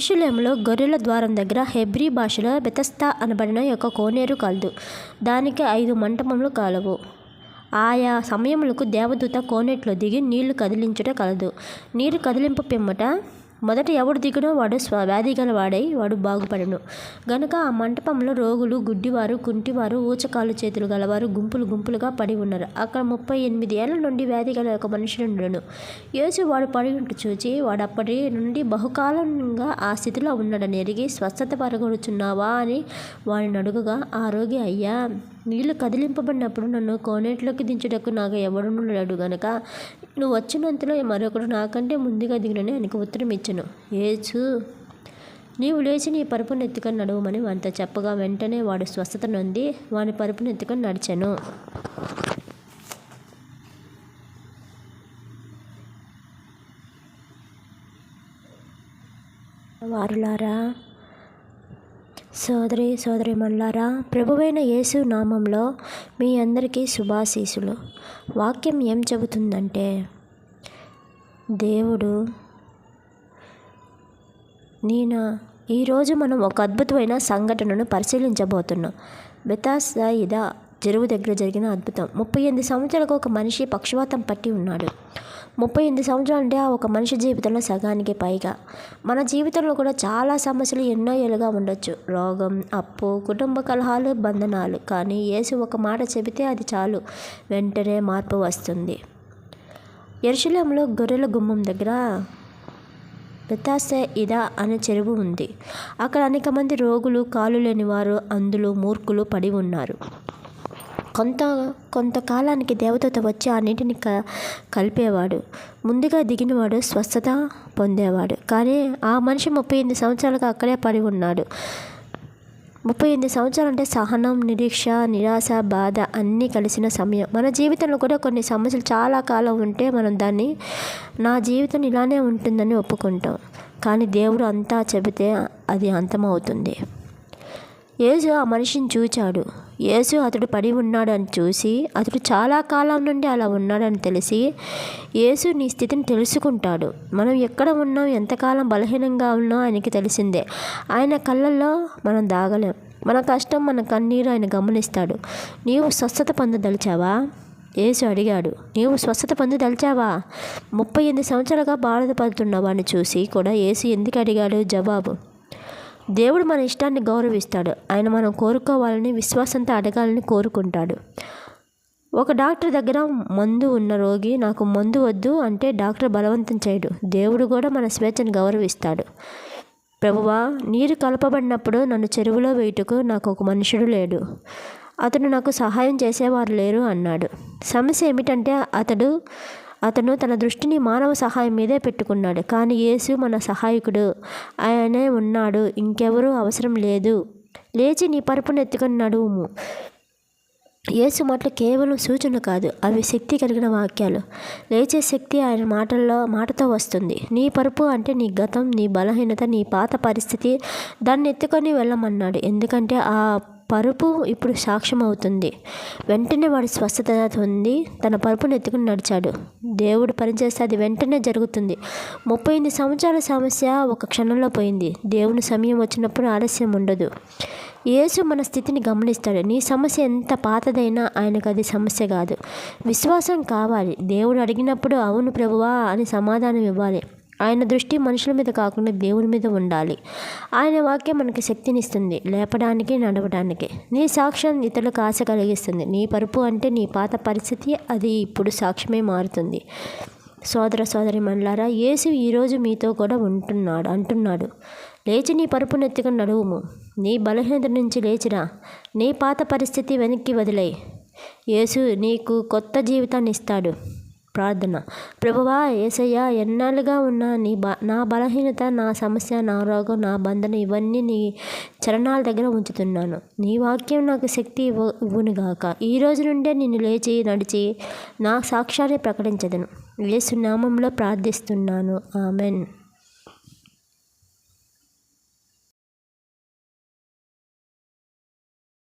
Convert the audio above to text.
ఎరుషులేములో గొర్రెల ద్వారం దగ్గర హెబ్రీ భాషలో బెతస్తా అనబడిన యొక్క కోనేరు కలదు. దానికి ఐదు మంటపములు కలవు. ఆయా సమయములకు దేవదూత కోనేట్లో దిగి నీళ్ళు కదిలించుట కలదు. నీరు కదిలింపు పిమ్మట మొదట ఎవడు దిగునో వాడు స్వ వ్యాధి గలవాడై వాడు బాగుపడను. గనుక ఆ మంటపంలో రోగులు గుడ్డివారు కుంటివారు ఊచకాలు చేతులు గలవారు గుంపులు గుంపులుగా పడి ఉన్నారు. అక్కడ ముప్పై ఎనిమిది ఏళ్ళ నుండి వ్యాధి గల ఒక మనుషులుండను యేసు వాడు పడి ఉంటు చూచి వాడు అప్పటి నుండి బహుకాలంగా ఆ స్థితిలో ఉన్నాడని ఎరిగి స్వస్థత పరగొడుచున్నావా? అని వాడిని అడుగుగా ఆ రోగి అయ్యా నీళ్ళు కదిలింపబడినప్పుడు నన్ను కోనేటిలోకి దించుటకు నాకు ఎవడును లేడు గనక? నువ్వు వచ్చినంతలో మరొకడు నాకంటే ముందుగా దిగినని ఆయనకు ఉత్తరం ఇచ్చను. ఏచు? నీవు లేచి నీ పరుపును ఎత్తుకొని నడవమని వానితో చెప్పగా వెంటనే వాడు స్వస్థత నొంది వాని పరుపును ఎత్తుకొని నడిచాను. వారులారా సోదరి సోదరి మల్లారా ప్రభువైన యేసు నామంలో మీ అందరికీ శుభాశీసులు వాక్యం ఏం చెబుతుందంటే దేవుడు నేను ఈరోజు మనం ఒక అద్భుతమైన సంఘటనను పరిశీలించబోతున్నాం. బెతాస్ ఇదా చెరువు దగ్గర జరిగిన అద్భుతం. ముప్పై ఎనిమిది సంవత్సరాలకు ఒక మనిషి పక్షవాతం పట్టి ఉన్నాడు. ముప్పై ఎనిమిది సంవత్సరాలు అంటే ఆ ఒక మనిషి జీవితంలో సగానికి పైగా. మన జీవితంలో కూడా చాలా సమస్యలు ఎన్నో ఏళ్ళుగా ఉండొచ్చు. రోగం అప్పు కుటుంబ కలహాలు బంధనాలు. కానీ యేసు ఒక మాట చెబితే అది చాలు. వెంటనే మార్పు వస్తుంది. ఎరుశలంలో గొర్రెల గుమ్మం దగ్గర బెతాసే ఇదా అనే చెరువు ఉంది. అక్కడ అనేక మంది రోగులు కాలు లేని వారు అందులో మూర్ఖులు పడి ఉన్నారు. కొంత కొంతకాలానికి దేవదూత వచ్చి ఆ నీటిని క కలిపేవాడు. ముందుగా దిగినవాడు స్వస్థత పొందేవాడు. కానీ ఆ మనిషి ముప్పై ఎనిమిది సంవత్సరాలుగా అక్కడే పడి ఉన్నాడు. ముప్పై ఎనిమిది సంవత్సరాలు అంటే సహనం నిరీక్ష నిరాశ బాధ అన్నీ కలిసిన సమయం. మన జీవితంలో కూడా కొన్ని సమస్యలు చాలా కాలం ఉంటే మనం దాన్ని నా జీవితం ఇలానే ఉంటుందని ఒప్పుకుంటాం. కానీ దేవుడు అంతా చెబితే అది అంతమవుతుంది. యేసు ఆ మనిషిని చూచాడు. యేసు అతడు పడి ఉన్నాడని చూసి అతడు చాలా కాలం నుండి అలా ఉన్నాడని తెలిసి యేసు నీ స్థితిని తెలుసుకుంటాడు. మనం ఎక్కడ ఉన్నాం ఎంతకాలం బలహీనంగా ఉన్నాం ఆయనకి తెలిసిందే. ఆయన కళ్ళల్లో మనం దాగలేం. మన కష్టం మన కన్నీరు ఆయన గమనిస్తాడు. నీవు స్వస్థత పొందదలిచావా? యేసు అడిగాడు. నీవు స్వస్థత పొందదలిచావా? ముప్పై ఎనిమిది సంవత్సరాలుగా బాధపడుతున్నవాడిని చూసి కూడా యేసు ఎందుకు అడిగాడు? జవాబు దేవుడు మన ఇష్టాన్ని గౌరవిస్తాడు. ఆయన మనం కోరుకోవాలని విశ్వాసంతో అడగాలని కోరుకుంటాడు. ఒక డాక్టర్ దగ్గర మందు ఉన్న రోగి నాకు మందు వద్దు అంటే డాక్టర్ బలవంతం చేయడు. దేవుడు కూడా మన స్వేచ్ఛను గౌరవిస్తాడు. ప్రభువా నీరు కలపబడినప్పుడు నన్ను చెరువులో వేయుటకు నాకు ఒక మనుషుడు లేడు. అతను నాకు సహాయం చేసేవారు లేరు అన్నాడు. సమస్య ఏమిటంటే అతడు అతను తన దృష్టిని మానవ సహాయం మీదే పెట్టుకున్నాడు. కానీ యేసు మన సహాయకుడు ఆయనే ఉన్నాడు. ఇంకెవరూ అవసరం లేదు. లేచి నీ పరుపును ఎత్తుకొని నడువుము. యేసు మాటలు కేవలం సూచన కాదు అవి శక్తి కలిగిన వాక్యాలు. లేచే శక్తి ఆయన మాటల్లో మాటతో వస్తుంది. నీ పరుపు అంటే నీ గతం నీ బలహీనత నీ పాత పరిస్థితి దాన్ని ఎత్తుకొని వెళ్ళమన్నాడు. ఎందుకంటే ఆ పరుపు ఇప్పుడు సాక్ష్యం అవుతుంది వెంటనే వాడు స్వస్థత పొంది తన పరుపును ఎత్తుకుని నడిచాడు. దేవుడు పనిచేస్తే అది వెంటనే జరుగుతుంది. ముప్పై ఎనిమిది సంవత్సరాల సమస్య ఒక క్షణంలో పోయింది. దేవుని సమయం వచ్చినప్పుడు ఆలస్యం ఉండదు. యేసు మన స్థితిని గమనిస్తాడు. నీ సమస్య ఎంత పాతదైనా ఆయనకు అది సమస్య కాదు. విశ్వాసం కావాలి. దేవుడు అడిగినప్పుడు అవును ప్రభువా అని సమాధానం ఇవ్వాలి. ఆయన దృష్టి మనుషుల మీద కాకుండా దేవుని మీద ఉండాలి. ఆయన వాక్యం మనకి శక్తినిస్తుంది లేపడానికి నడవడానికి. నీ సాక్ష్యం ఇతరులకు ఆశ కలిగిస్తుంది. నీ పరుపు అంటే నీ పాత పరిస్థితి అది ఇప్పుడు సాక్ష్యమే మారుతుంది. సోదర సోదరి మండలారా యేసు ఈరోజు మీతో కూడా ఉంటున్నాడు అంటున్నాడు. లేచి నీ పరుపునెత్తుకుని నడువుము. నీ బలహీనత నుంచి లేచిరా. నీ పాత పరిస్థితి వెనక్కి వదిలేయి. యేసు నీకు కొత్త జీవితాన్ని ఇస్తాడు. ప్రార్థన. ప్రభువా ఏసయ్య ఎన్నాళ్ళుగా ఉన్న నీ బ నా బలహీనత నా సమస్య నా రోగం నా బంధన ఇవన్నీ నీ చరణాల దగ్గర ఉంచుతున్నాను. నీ వాక్యం నాకు శక్తి ఇవ్వ ఇవ్వునుగాక ఈ రోజు నుండే నిన్ను లేచి నడిచి నా సాక్ష్యాన్ని ప్రకటించదను. వేసునామంలో ప్రార్థిస్తున్నాను. ఆమెన్.